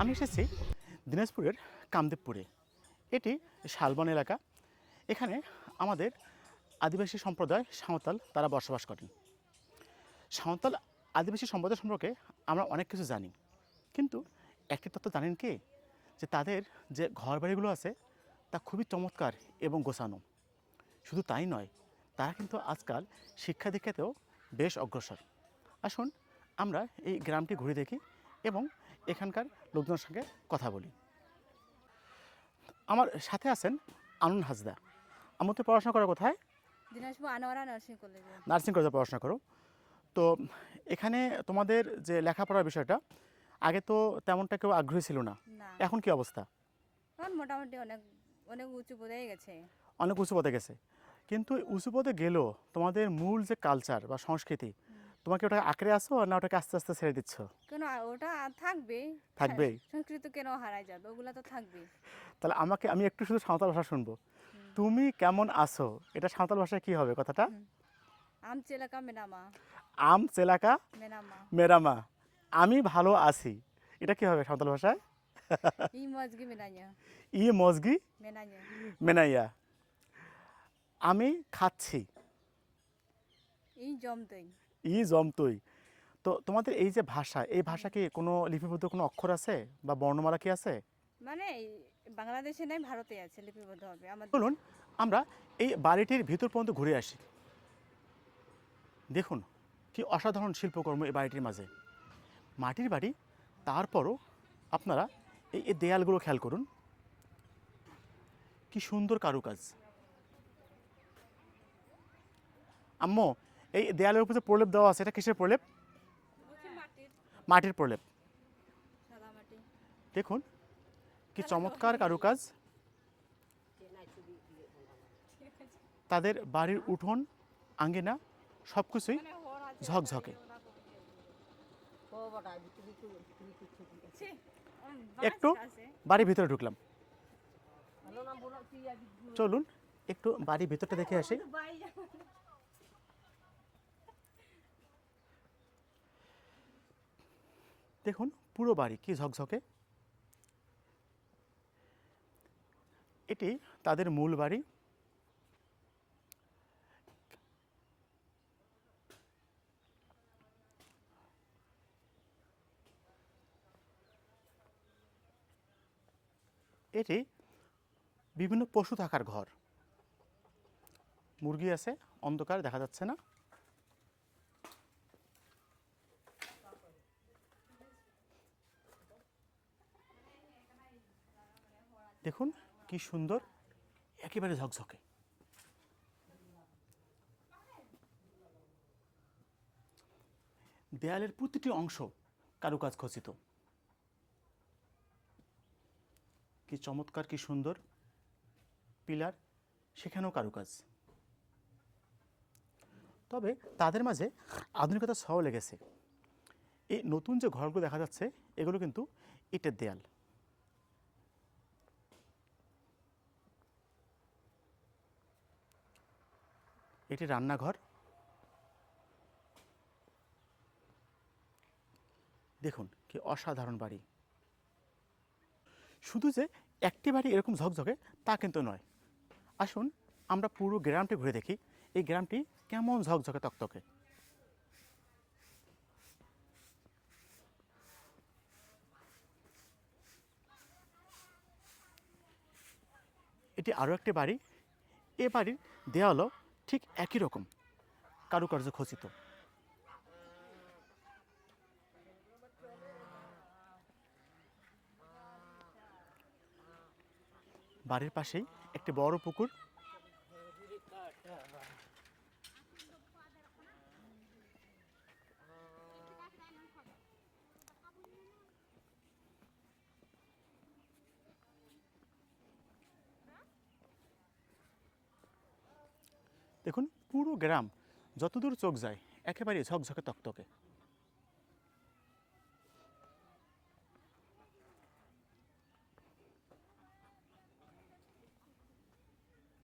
আমি এসেছি দিনাজপুরের কামদেবপুরে। এটি শালবন এলাকা। এখানে আমাদের আদিবাসী সম্প্রদায় সাঁওতাল তারা বসবাস করেন। সাঁওতাল আদিবাসী সম্প্রদায় সম্পর্কে আমরা অনেক কিছু জানি। কিন্তু একটি তথ্য জানেন কি? যে তাদের যে ঘরবাড়িগুলো আছে, তা খুবই চমৎকার এবং গোছানো। শুধু তাই নয়, তারা কিন্তু আজকাল শিক্ষা দীক্ষাতেও বেশ অগ্রসর। আসুন আমরা এই গ্রামটি ঘুরে দেখি এবং এখানকার লোকজনের সঙ্গে কথা বলি। আমার সাথে আছেন আনন্দ হাজদা আমার তো পড়াশোনা করা কোথায়? দিনাজপুর আনোয়ারা নার্সিং কলেজে। নার্সিং কলেজে পড়াশোনা করো। তো এখানে তোমাদের যে লেখাপড়ার বিষয়টা আগে তো তেমনটা কেউ আগ্রহী ছিল না। এখন কি অবস্থা? এখন মোটামুটি অনেক অনেক উঁচু পদেই গেছে। অনেক উঁচু পদে গেছে। কিন্তু উঁচু পদে গেলেও তোমাদের মূল যে কালচার বা সংস্কৃতি তোমাকে ওটা আঁকড়ে আসো না ওটাকে আস্তে আস্তে ছেড়ে দিচ্ছ? কেন? ওটা থাকবে। থাকবেই? সংস্কৃতি কেন হারাই যাবে? ওগুলা তো থাকবে। তাহলে আমাকে আমি একটু শুধু সাঁওতাল ভাষা শুনব। তুমি কেমন আছো? এটা সাঁওতাল ভাষায় কি হবে কথাটা? আম চেলাকা মেনামা। আম চেলাকা মেনামা। মেরামা। আমি ভালো আছি। এটা কি হবে সাঁওতাল ভাষায়? ই মজগি মেনাইয়া। ই মজগি মেনাইয়া। মেনাইয়া। আমি খাচ্ছি। ই জমতই। ই জমতই তো তোমাদের এই যে ভাষা এই ভাষা কি কোনো লিপিবদ্ধ কোনো অক্ষর আছে? বা বর্ণমালা কি আছে? মানে বাংলাদেশে নাই ভারতে আছে লিপিবদ্ধ হবে আমাদের। চলুন আমরা এই বাড়িটির ভিতর পর্যন্ত ঘুরে আসি। দেখুন কি অসাধারণ শিল্পকর্ম এই বাড়িটির মাঝে। মাটির বাড়ি তারপরও আপনারা এই এই দেয়ালগুলো খেয়াল করুন। কি সুন্দর কারুকাজ। আম্মু এই দেয়ালের উপর প্রলেপ দেওয়া আছে, এটা কিসের প্রলেপ? মাটির মাটির প্রলেপ। দেখুন, কি চমৎকার কারুকাজ। তাদের বাড়ির উঠোন আঙ্গিনা সব কিছুই ঝকঝকে। একটু বাড়ির ভিতরে ঢুকলাম। চলুন, একটু বাড়ির ভিতরটা দেখে আসি। দেখুন, পুরো বাড়ি কি ঝকঝকে? এটি তাদের মূল বাড়ি। এটি বিভিন্ন পশু থাকার ঘর। মুরগি আছে, অন্ধকার, দেখা যাচ্ছে না। দেখুন, কি সুন্দর, একেবারে ঝকঝকে। দেয়ালের প্রতিটি অংশ কারুকাজ খচিত। কি চমৎকার, কি সুন্দর পিলার, সেখানেও কারুকাজ। তবে তাদের মাঝে আধুনিকতা সহ লেগেছে। এই নতুন যে ঘরগুলো দেখা যাচ্ছে, এগুলো কিন্তু ইটের দেয়াল। এটি রান্নাঘর। দেখুন, কি অসাধারণ বাড়ি। শুধু যে একটি বাড়ি এরকম ঝকঝকে, তা কিন্তু নয়। আসুন, আমরা পুরো গ্রামটি ঘুরে দেখি। এই গ্রামটি কেমন ঝকঝকে তকতকে। এটি আরও একটি বাড়ি। এ বাড়ির দেওয়ালও ঠিক একই রকম। কারুকার্য খচিত। বাড়ির পাশেই একটি বড় পুকুর দেখুন পুরো গ্রাম যতদূর চোখ যায় একেবারে ঝকঝকে তকতকে।